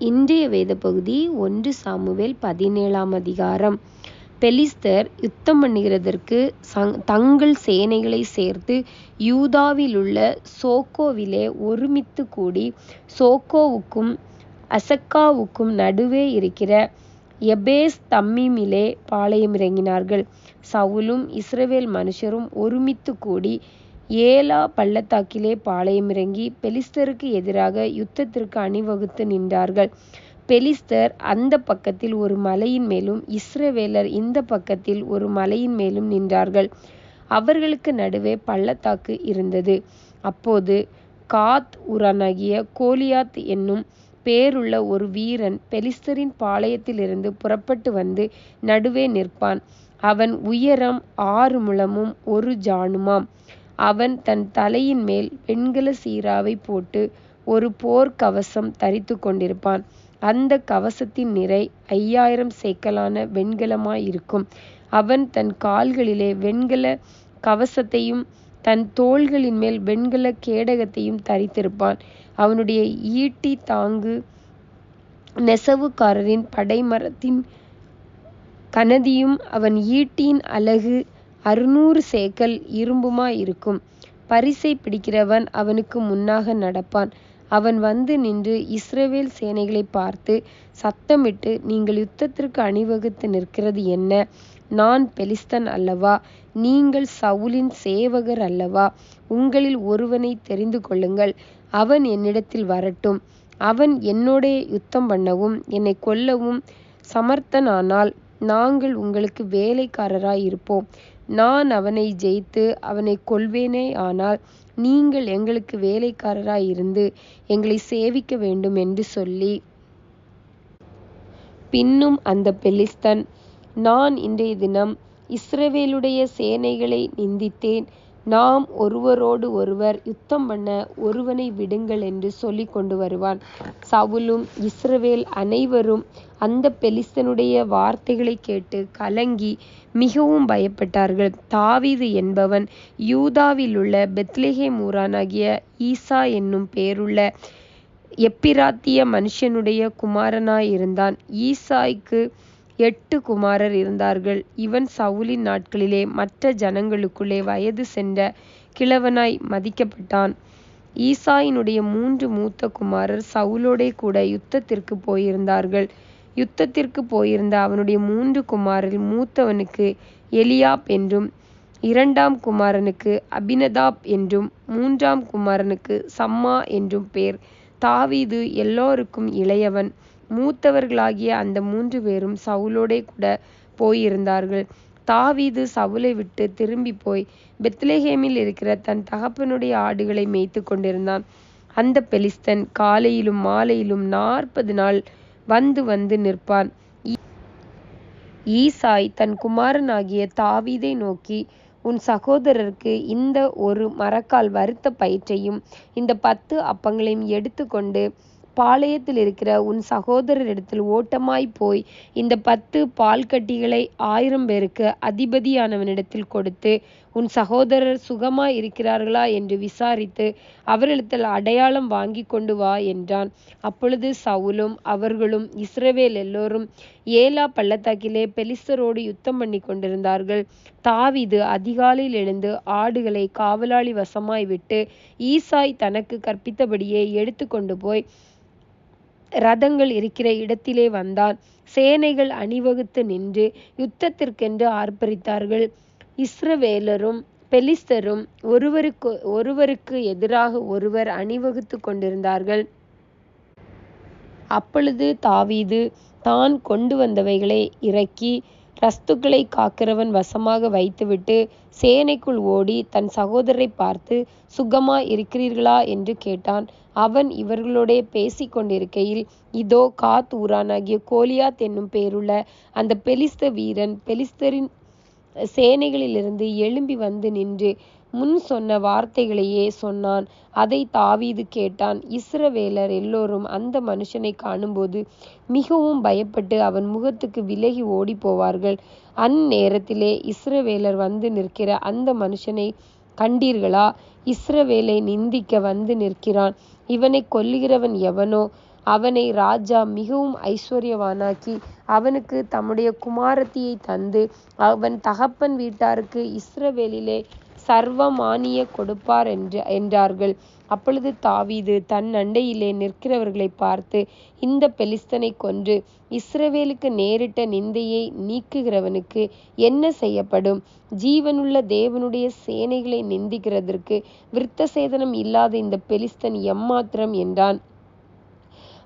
இன்றைய வேத பகுதி ஒன்று சாமுவேல் பதினேழாம் அதிகாரம். பெலிஸ்தர் யுத்தம் பண்ணுகிறதற்கு தங்கள் சேனைகளை சேர்த்து யூதாவிலுள்ள சோக்கோவிலே ஒருமித்து கூடி சோக்கோவுக்கும் அசக்காவுக்கும் நடுவே இருக்கிற எபேஸ் தம்மீமிலே பாளையமிறங்கினார்கள். சவுலும் இஸ்ரவேல் மனுஷரும் ஒருமித்து கூடி ஏலா பள்ளத்தாக்கிலே பாளையமிறங்கி பெலிஸ்தருக்கு எதிராக யுத்தத்திற்கு அணிவகுத்து நின்றார்கள். பெலிஸ்தர் அந்தப் பக்கத்தில் ஒரு மலையின் மேலும் இஸ்ரவேலர் இந்தப் பக்கத்தில் ஒரு மலையின் மேலும் நின்றார்கள். அவர்களுக்கு நடுவே பள்ளத்தாக்கு இருந்தது. அப்போது காத் ஊரானாகிய கோலியாத் என்னும் பேருள்ள ஒரு வீரன் பெலிஸ்தரின் பாளையத்திலிருந்து புறப்பட்டு வந்து நடுவே நிற்பான். அவன் உயரம் ஆறு முழமும் ஒரு ஜாணுமாம். அவன் தன் தலையின் மேல் வெண்கல சீராவைப் போட்டு ஒரு போர்க் கவசம் தரித்து கொண்டிருப்பான். அந்த கவசத்தின் நிறை ஐயாயிரம் சேக்கலான வெண்கலமாயிருக்கும். அவன் தன் கால்களிலே வெண்கல கவசத்தையும் தன் தோள்களின் மேல் வெண்கல கேடகத்தையும் தரித்திருப்பான். அவனுடைய ஈட்டி தாங்கு நெசவுக்காரரின் படைமரத்தின் கனதியும் அவன் ஈட்டியின் அழகு அறுநூறு சேக்கல் இரும்புமா இருக்கும் பரிசை பிடிக்கிறவன் அவனுக்கு முன்னாக நடப்பான். அவன் வந்து நின்று இஸ்ரவேல் சேனைகளை பார்த்து சத்தமிட்டு நீங்கள் யுத்தத்திற்கு அணிவகுத்து நிற்கிறது என்ன? நான் பெலிஸ்தன் அல்லவா? நீங்கள் சவுலின் சேவகர் அல்லவா? உங்களில் ஒருவனை தெரிந்து கொள்ளுங்கள். அவன் என்னிடத்தில் வரட்டும். அவன் என்னோட யுத்தம் பண்ணவும் என்னை கொல்லவும் சமர்த்தனானால் நாங்கள் உங்களுக்கு வேலைக்காரராய் இருப்போம் நான் அவனை ஜெயித்து அவனைக் கொல்வேனேயானால் நீங்கள் எங்களுக்கு வேலைக்காரராய் இருந்து எங்களைச் சேவிக்க வேண்டும் என்று சொல்லி. பின்னும் அந்தப் பெலிஸ்தன் நான் இன்றையதினம் இஸ்ரவேலுடைய சேனைகளை நிந்தித்தேன். நாம் ஒருவரோடு ஒருவர் யுத்தம் பண்ண ஒருவனை விடுங்கள் என்று சொல்லி கொண்டு வருவான். சவுலும் இஸ்ரவேல் அனைவரும் அந்த பெலிஸ்தனுடைய வார்த்தைகளை கேட்டு கலங்கி மிகவும் பயப்பட்டார்கள். தாவீது என்பவன் யூதாவிலுள்ள பெத்லெகேம் ஊரானாகிய ஈசா என்னும் பேருள்ள எப்பிராத்திய மனுஷனுடைய குமாரனாயிருந்தான். ஈசாய்க்கு எட்டு குமாரர் இருந்தார்கள். இவன் சவுலின் நாட்களிலே மற்ற ஜனங்களுக்குள்ளே வயது சென்ற கிழவனாய் மதிக்கப்பட்டான். ஈசாயினுடைய மூன்று மூத்த குமாரர் சவுலோடே கூட யுத்தத்திற்குப் போயிருந்தார்கள். யுத்தத்திற்குப் போயிருந்த அவனுடைய மூன்று குமாரரில் மூத்தவனுக்கு எலியாப் என்றும் இரண்டாம் குமாரனுக்கு அபினதாப் என்றும் மூன்றாம் குமாரனுக்கு சம்மா என்றும் பேர். தாவீது எல்லோருக்கும் இளையவன். மூத்தவர்களாகிய அந்த மூன்று பேரும் சவுலோடே கூட போயிருந்தார்கள். தாவீது சவுலை விட்டு திரும்பி போய் பெத்லேஹேமில் இருக்கிற தன் தகப்பனுடைய ஆடுகளை மேய்த்து கொண்டிருந்தான். அந்த பெலிஸ்தன் காலையிலும் மாலையிலும் நாற்பது நாள் வந்து வந்து நிற்பான். ஈசாய் தன் குமாரனாகிய தாவீதை நோக்கி உன் சகோதரருக்கு இந்த ஒரு மரக்கால் வறுத்த பயிற்றையும் இந்த பத்து அப்பங்களையும் எடுத்துக்கொண்டு பாளையத்தில் இருக்கிற உன் சகோதரரிடத்தில் ஓட்டமாய் போய் இந்த பத்து பால் கட்டிகளை ஆயிரம் பேருக்கு அதிபதியானவனிடத்தில் கொடுத்து உன் சகோதரர் சுகமாயிருக்கிறார்களா என்று விசாரித்து அவரிடத்தில் அடையாளம் வாங்கி கொண்டு வா என்றான். அப்பொழுது சவுலும் அவர்களும் இஸ்ரவேல் எல்லோரும் ஏலா பள்ளத்தாக்கிலே பெலிஸ்தரோடு யுத்தம் பண்ணி கொண்டிருந்தார்கள். தாவிது அதிகாலையில் எழுந்து ஆடுகளை காவலாளி வசமாய் விட்டு ஈசாய் தனக்கு கற்பித்தபடியே எடுத்து கொண்டு போய் ரதங்கள் இருக்கிற இடத்திலே வந்தான். சேனைகள் அணிவகுத்து நின்று யுத்தத்திற்கென்று ஆர்ப்பரித்தார்கள். இஸ்ரவேலரும் பெலிஸ்தரும் ஒருவருக்கு ஒருவருக்கு எதிராக ஒருவர் அணிவகுத்துக் கொண்டிருந்தார்கள். அப்பொழுது தாவீது தான் கொண்டு வந்தவைகளை இறக்கி ரஸ்துக்களை காக்கிறவன் வசமாக வைத்துவிட்டு சேனைக்குள் ஓடி தன் சகோதரரை பார்த்து சுகமா இருக்கிறீர்களா? என்று கேட்டான். அவன் இவர்களோடே பேசிக் கொண்டிருக்கையில் இதோ காத் ஊரானாகிய கோலியாத் என்னும் பேருள்ள அந்த பெலிஸ்த வீரன் பெலிஸ்தரின் சேனைகளிலிருந்து எழும்பி வந்து நின்று முன் சொன்ன வார்த்தைகளையே சொன்னான். அதை தாவீது கேட்டான். இஸ்ரவேலர் எல்லோரும் அந்த மனுஷனை காணும்போது மிகவும் பயப்பட்டு அவன் முகத்துக்கு விலகி ஓடிப்போவார்கள். அந்நேரத்திலே இஸ்ரவேலர் வந்து நிற்கிற அந்த மனுஷனை கண்டீர்களா? இஸ்ரவேலை நிந்திக்க வந்து நிற்கிறான். இவனை கொல்லுகிறவன் எவனோ அவனை ராஜா மிகவும் ஐஸ்வர்யவானாக்கி அவனுக்கு தம்முடைய குமாரத்தியை தந்து அவன் தகப்பன் வீட்டாருக்கு இஸ்ரவேலிலே சர்வமானிய கொடுப்பார் என்று என்றார்கள். அப்பொழுது தாவீது தன் அண்டையிலே நிற்கிறவர்களை பார்த்து இந்த பெலிஸ்தனை கொன்று இஸ்ரவேலுக்கு நேரிட்ட நிந்தையை நீக்குகிறவனுக்கு என்ன செய்யப்படும்? ஜீவனுள்ள தேவனுடைய சேனைகளை நிந்திக்கிறதற்கு விருத்த சேதனம் இல்லாத இந்த பெலிஸ்தன் எம்மாத்திரம்? என்றான்.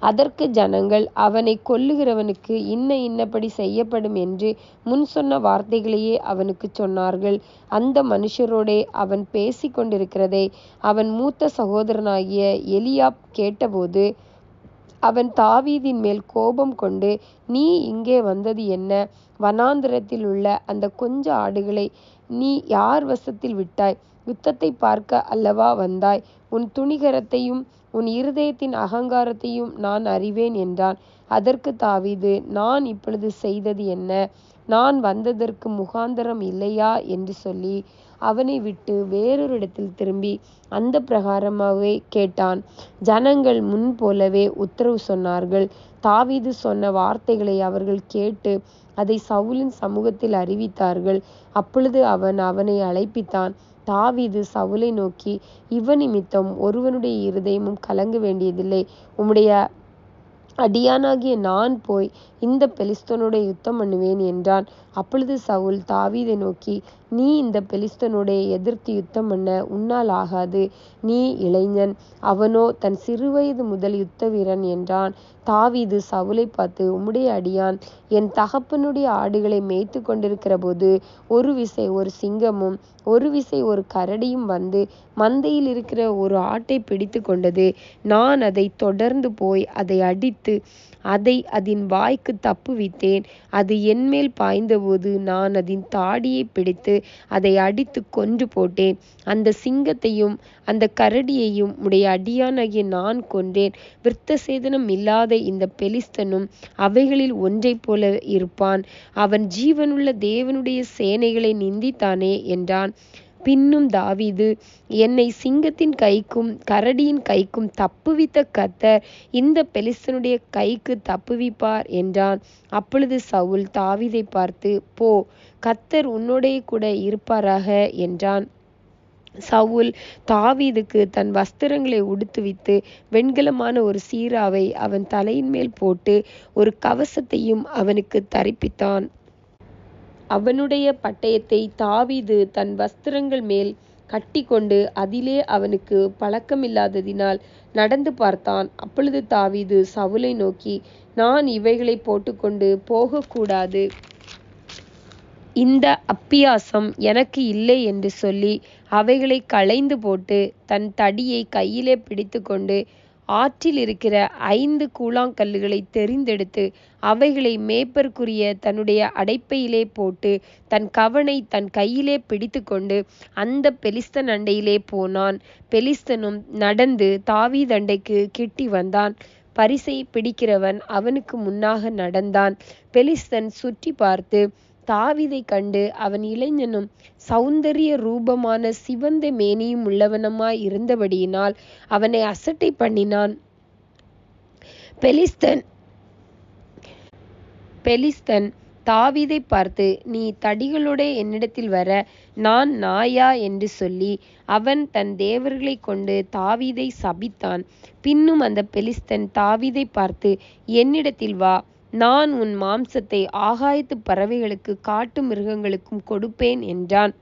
அதற்கு ஜனங்கள் அவனை கொல்லுகிறவனுக்கு இன்ன இன்னபடி செய்யப்படும் என்று முன் சொன்ன வார்த்தைகளையே அவனுக்கு சொன்னார்கள். அந்த மனுஷரோடே அவன் பேசிக் கொண்டிருக்கிறதை அவன் மூத்த சகோதரனாகிய எலியாப் கேட்டபோது அவன் தாவீதின்மேல் கோபம் கொண்டு நீ இங்கே வந்தது என்ன? வனாந்திரத்தில் உள்ள அந்த கொஞ்ச ஆடுகளை நீ யார் வசத்தில் விட்டாய்? யுத்தத்தை பார்க்க அல்லவா வந்தாய்? உன் துணிகரத்தையும் உன் இருதயத்தின் அகங்காரத்தையும் நான் அறிவேன் என்றான். அதற்கு தாவீது நான் இப்பொழுது செய்தது என்ன? நான் வந்ததற்கு முகாந்தரம் இல்லையா? என்று சொல்லி அவனை விட்டு வேறொரு இடத்தில் திரும்பி அந்த பிரகாரமாகவே கேட்டான். ஜனங்கள் முன் போலவே உத்தரவு சொன்னார்கள். தாவீது சொன்ன வார்த்தைகளை அவர்கள் கேட்டு அதை சவுலின் சமூகத்தில் அறிவித்தார்கள். அப்பொழுது அவன் அவனை அழைப்பித்தான். தாவீது சவுலை நோக்கி இவனிமித்தம் ஒருவனுடைய இருதயமும் கலங்க வேண்டியதில்லை. உம்முடைய அடியானாகிய நான் போய் இந்த பெலிஸ்தனுடைய யுத்தம் பண்ணுவேன் என்றான். அப்பொழுது சவுல் தாவீதை நோக்கி நீ இந்த பெலிஸ்தனுடைய எதிர்த்து யுத்தம் பண்ண உன்னால் ஆகாது. நீ இளைஞன் அவனோ தன் சிறுவயது முதல் யுத்த வீரன் என்றான். தாவீது சவுலை பார்த்து உம்முடைய அடியான் என் தகப்பனுடைய ஆடுகளை மேய்த்துக் கொண்டிருக்கிறபோது ஒரு விசை ஒரு சிங்கமும் ஒரு விசை ஒரு கரடியும் வந்து மந்தையில் இருக்கிற ஒரு ஆட்டை பிடித்து கொண்டது. நான் அதை தொடர்ந்து போய் அதை அடித்து அதை அதன் வாய்க்கு வாய்க்குத் தப்புவித்தேன். அது என்மேல் பாய்ந்தபோது நான் அதன் தாடியை பிடித்து அதை அடித்து கொன்று போட்டேன். அந்த சிங்கத்தையும் அந்த கரடியையும் உடைய அடியானாகிய நான் கொன்றேன். விருத்தசேதனம் இல்லாத இந்த பெலிஸ்தனும் அவைகளில் ஒன்றைப் போல இருப்பான். அவன் ஜீவனுள்ள தேவனுடைய சேனைகளை நிந்தித்தானே என்றான். பின்னும் தாவீது என்னை சிங்கத்தின் கைக்கும் கரடியின் கைக்கும் தப்புவித்த கத்தர் இந்த பெலிஸ்தனுடைய கைக்குத் தப்புவிப்பார் என்றான். அப்பொழுது சவுல் தாவீதை பார்த்து போ கத்தர் உன்னோடைய கூட இருப்பாராக என்றான். சவுல் தாவீதுக்கு தன் வஸ்திரங்களை உடுத்துவித்து வெண்கலமான ஒரு சீராவை அவன் தலையின்மேல் போட்டு ஒரு கவசத்தையும் அவனுக்கு தரிப்பித்தான். அவனுடைய பட்டயத்தைத் தாவீது தன் வஸ்திரங்கள் மேல் கட்டிக்கொண்டு அதிலே அவனுக்குப் பழக்கமில்லாததினால் நடந்து பார்த்தான். அப்பொழுது தாவீது சவுலை நோக்கி நான் இவைகளைப் போட்டுக்கொண்டு போகக்கூடாது. இந்த அப்பியாசம் எனக்கு இல்லை என்று சொல்லி அவைகளைக் களைந்து போட்டு தன் தடியைக் கையிலே பிடித்துக்கொண்டு ஆற்றில் இருக்கிற ஐந்து கூழாங்கல்லுகளை தெரிந்தெடுத்து அவைகளை மேப்பர்க்குரிய தன்னுடைய அடைப்பையிலே போட்டு தன் கவனை தன் கையிலே பிடித்துக்கொண்டு அந்த பெலிஸ்தன் அண்டையிலே போனான். பெலிஸ்தனும் நடந்து தாவீதண்டைக்குக் கிட்டி வந்தான். பரிசை பிடிக்கிறவன் அவனுக்கு முன்னாக நடந்தான். பெலிஸ்தன் சுற்றி பார்த்து தாவிதை கண்டு அவன் இளைஞனும் சௌந்தரிய ரூபமான சிவந்த மேனியுமுள்ளவனுமாய் இருந்தபடியினால் அவனை அசட்டை பண்ணினான். பெலிஸ்தன் பெலிஸ்தன் தாவிதை பார்த்து நீ தடிகளுடைய என்னிடத்தில் வர நான் நாயா? என்று சொல்லி அவன் தன் தேவர்களைக் கொண்டு தாவிதை சபித்தான். பின்னும் அந்த பெலிஸ்தன் தாவிதை பார்த்து என்னிடத்தில் வா நான் உன் மாம்சத்தை ஆகாயத்து பறவைகளுக்கு காட்டு மிருகங்களுக்கும் கொடுப்பேன் என்றான்.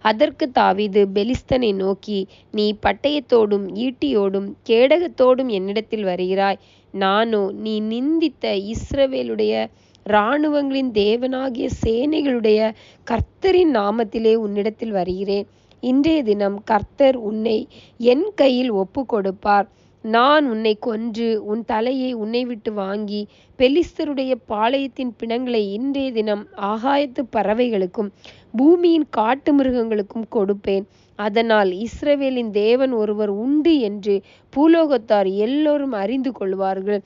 அதற்கு தாவிது பெலிஸ்தனை நோக்கி நீ பட்டயத்தோடும் ஈட்டியோடும் கேடகத்தோடும் என்னிடத்தில் வருகிறாய். நானோ நீ நிந்தித்த இஸ்ரவேலுடைய இராணுவங்களின் தேவனாகிய சேனைகளுடைய கர்த்தரின் நாமத்திலே உன்னிடத்தில் வருகிறேன். இன்றைய தினம் கர்த்தர் உன்னை என் கையில் ஒப்பு கொடுப்பார் நான் உன்னை கொன்று உன் தலையை உன்னை விட்டு வாங்கி பெலிஸ்தருடைய பாளையத்தின் பிணங்களை இன்றைய தினம் ஆகாயத்து பறவைகளுக்கும் பூமியின் காட்டு மிருகங்களுக்கும் கொடுப்பேன். அதனால் இஸ்ரவேலின் தேவன் ஒருவர் உண்டு என்று பூலோகத்தார் எல்லோரும் அறிந்து கொள்வார்கள்.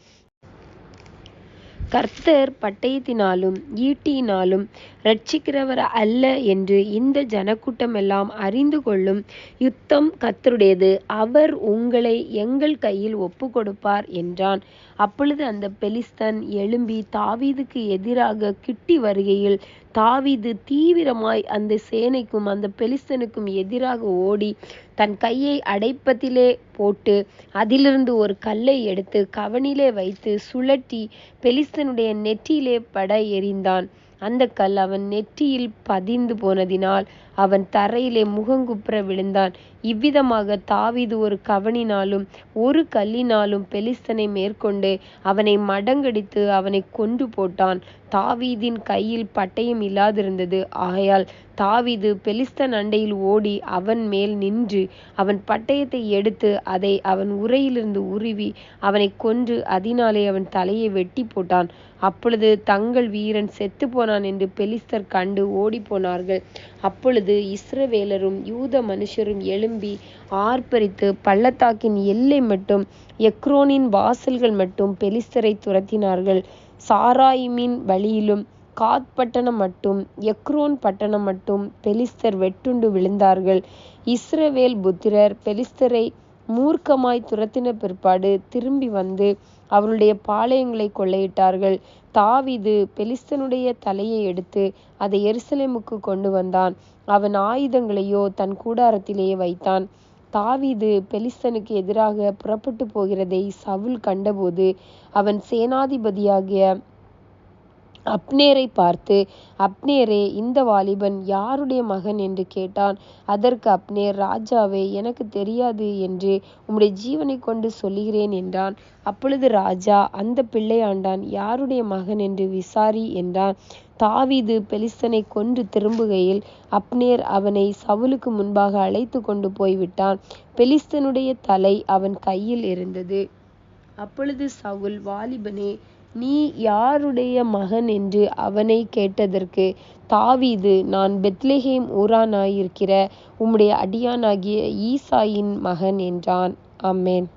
கர்த்தர் பட்டயத்தினாலும் ஈட்டியினாலும் இரட்சிக்கிறவர் அல்ல என்று இந்த ஜனக்கூட்டமெல்லாம் அறிந்து கொள்ளும் யுத்தம் கர்த்தருடையது. அவர் உங்களை எங்கள் கையில் ஒப்புக் கொடுப்பார் என்றான். அப்பொழுது அந்த பெலிஸ்தன் எழும்பி தாவீதுக்கு எதிராக கிட்டி வருகையில் தாவிது தீவிரமாய் அந்த சேனைக்கும் அந்த பெலிஸ்தனுக்கும் எதிராக ஓடி தன் கையை அடைப்பத்திலே போட்டு அதிலிருந்து ஒரு கல்லை எடுத்து கவனிலே வைத்து சுழட்டி பெலிஸ்தனுடைய நெற்றியிலே பட எறிந்தான். அந்த கல் அவன் நெற்றியில் பதிந்து போனதினால் அவன் தரையிலே முகங்குப்புற விழுந்தான். இவ்விதமாக தாவீது ஒரு கவனினாலும் ஒரு கல்லினாலும் பெலிஸ்தனை மேற்கொண்டு அவனை மடங்கடித்து அவனை கொண்டு போட்டான். தாவீதின் கையில் பட்டயம் இல்லாதிருந்தது. ஆகையால் தாவீது பெலிஸ்தன் அண்டையில் ஓடி அவன் மேல் நின்று அவன் பட்டயத்தை எடுத்து அதை அவன் உரையிலிருந்து உருவி அவனை கொன்று அதனாலே அவன் தலையை வெட்டி போட்டான். அப்பொழுது தங்கள் வீரன் செத்து போனான் என்று பெலிஸ்தர் கண்டு ஓடிப்போனார்கள். அப்பொழுது இஸ்ரவேலரும் யூத மனுஷரும் எழும்பி ஆர்ப்பரித்து பள்ளத்தாக்கின் எல்லை மட்டும் எக்ரோனின் வாசல்கள் மட்டும் பெலிஸ்தரை துரத்தினார்கள். சாராயிமின் வழியிலும் காத் பட்டணம் மட்டும் எக்ரோன் பட்டணம் மட்டும் பெலிஸ்தர் வெட்டுண்டு விழுந்தார்கள். இஸ்ரவேல் புத்திரர் பெலிஸ்தரை மூர்க்கமாய் துரத்தின பிற்பாடு திரும்பி வந்து அவருடைய பாளையங்களை கொள்ளையிட்டார்கள். தாவீது பெலிஸ்தனுடைய தலையை எடுத்து அதை எருசலேமுக்கு கொண்டு வந்தான். அவன் ஆயுதங்களையோ தன் கூடாரத்திலேயே வைத்தான். தாவீது பெலிஸ்தனுக்கு எதிராக புறப்பட்டு போகிறதை சவுல் கண்டபோது அவன் சேனாதிபதியாகிய அப்னேரை பார்த்து அப்னேரே இந்த வாலிபன் யாருடைய மகன்? என்று கேட்டான். அதற்கு அப்னேர் ராஜாவே எனக்கு தெரியாது என்று உம்முடைய ஜீவனை கொண்டு சொல்லுகிறேன் என்றான். அப்பொழுது ராஜா அந்த பிள்ளையாண்டான் யாருடைய மகன்? என்று விசாரி என்றான். தாவீது பெலிஸ்தனை கொன்று திரும்புகையில் அப்னேர் அவனை சவுலுக்கு முன்பாக அழைத்து கொண்டு போய்விட்டான். பெலிஸ்தனுடைய தலை அவன் கையில் இருந்தது. அப்பொழுது சவுல் வாலிபனே நீ யாருடைய மகன் என்று அவனை கேட்டதற்கு தாவீது நான் பெத்லேஹேம் ஊரானாயிருக்கிற உம்முடைய அடியானாகிய ஈசாயின் மகன் என்றான். அம்மேன்